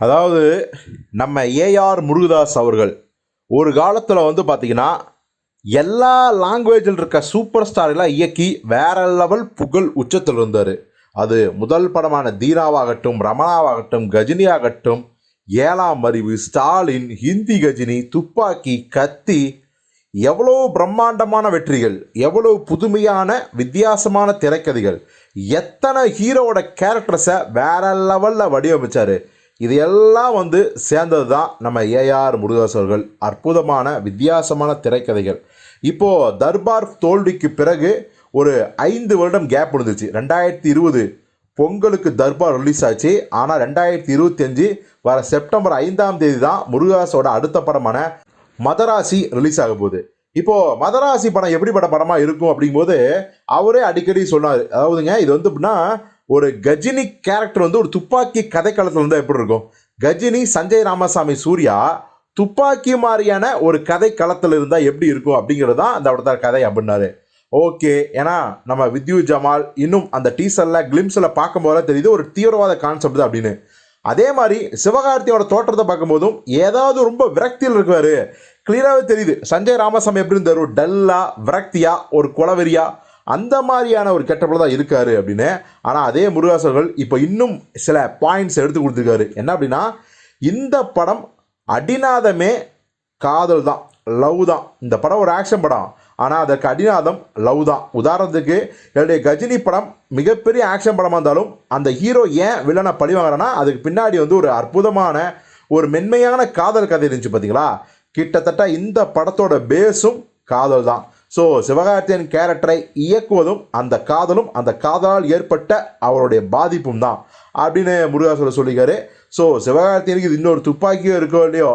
அதாவது நம்ம ஏஆர் முருகதாஸ் அவர்கள் ஒரு காலத்தில் வந்து பார்த்திங்கன்னா எல்லா லாங்குவேஜில் இருக்க சூப்பர் ஸ்டாரெல்லாம் இயக்கி வேற லெவல் புகழ் உச்சத்தில் இருந்தார். அது முதல் படமான தீனாவாகட்டும் ரமணாவாகட்டும் கஜினியாகட்டும் ஏழாம் அறிவு ஸ்டாலின் ஹிந்தி கஜினி துப்பாக்கி கத்தி எவ்வளோ பிரம்மாண்டமான வெற்றிகள் எவ்வளோ புதுமையான வித்தியாசமான திரைக்கதைகள் எத்தனை ஹீரோவோட கேரக்டர்ஸை வேற லெவலில் வடிவமைச்சார். இது எல்லாம் வந்து சேர்ந்தது தான் நம்ம ஏஆர் முருகதாஸ் அவர்கள் அற்புதமான வித்தியாசமான திரைக்கதைகள். இப்போது தர்பார் தோல்விக்கு பிறகு ஒரு ஐந்து வருடம் கேப் விழுந்துச்சு ரெண்டாயிரத்தி இருபது பொங்கலுக்கு தர்பார் ரிலீஸ் ஆச்சு. ஆனால் ரெண்டாயிரத்தி இருபத்தஞ்சு வர செப்டம்பர் ஐந்தாம் தேதி தான் முருகதாஸோட அடுத்த படமான மதராசி ரிலீஸ் ஆக போகுது. இப்போது மதராசி படம் எப்படிப்பட்ட படமாக இருக்கும் அப்படிங்கும்போது அவரே அடிக்கடி சொன்னார். அதாவதுங்க இது வந்து எப்படின்னா ஒரு கஜினி கேரக்டர் வந்து ஒரு துப்பாக்கி கதைக்களத்தில் இருந்தால் எப்படி இருக்கும்? கஜினி சஞ்சய் ராமசாமி சூர்யா துப்பாக்கி மாதிரியான ஒரு கதை களத்தில் இருந்தால் எப்படி இருக்கும் அப்படிங்கிறது தான் அந்த படத்தோட கதை அப்படின்னாரு. ஓகே ஏன்னா நம்ம வித்யூ ஜமால் இன்னும் அந்த டீசரில் கிளிம்ஸில் பார்க்கும்போது தெரியுது ஒரு தீவிரவாத கான்செப்ட் தான் அப்படின்னு. அதே மாதிரி சிவகார்த்தியோட தோற்றத்தை பார்க்கும்போதும் ஏதாவது ரொம்ப விரக்தியில் இருக்காரு. கிளியராகவே தெரியுது. சஞ்சய் ராமசாமி எப்படி இருந்தார்? டல்லாக விரக்தியாக ஒரு குலவெறியாக அந்த மாதிரியான ஒரு கெட்டப்பில் தான் இருக்கார் அப்படின்னு. ஆனால் அதே முருகாசர்கள் இப்போ இன்னும் சில பாயிண்ட்ஸ் எடுத்து கொடுத்துருக்காரு. என்ன அப்படின்னா இந்த படம் அடிநாதமே காதல் தான் லவ் தான். இந்த படம் ஒரு ஆக்ஷன் படம். ஆனால் அதற்கு அடிநாதம் லவ் தான். உதாரணத்துக்கு என்னுடைய கஜினி படம் மிகப்பெரிய ஆக்ஷன் படமாக இருந்தாலும் அந்த ஹீரோ ஏன் வில்லனை பழி வாங்குறான்னா அதுக்கு பின்னாடி வந்து ஒரு அற்புதமான ஒரு மென்மையான காதல் கதை இருந்துச்சு பார்த்தீங்களா கிட்டத்தட்ட இந்த படத்தோட பேஸும் காதல் தான். ஸோ சிவகார்த்தியன் கேரக்டரை இயக்குவதும் அந்த காதலும் அந்த காதலால் ஏற்பட்ட அவருடைய பாதிப்பும் தான். அப்படின்னு முருகாசுர சொல்லிக்காரு ஸோ சிவகார்த்தியனுக்கு இது இன்னொரு துப்பாக்கியோ இருக்கோ இல்லையோ?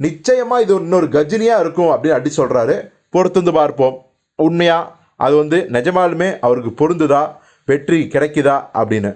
நிச்சயமாக இது இன்னொரு கஜினியாக இருக்கும் அப்படின்னு அடி சொல்கிறாரு பொறுத்துந்து பார்ப்போம். உண்மையாக அது வந்து நிஜமாலுமே அவருக்கு பொருந்துதா? வெற்றி கிடைக்குதா? அப்படின்னு.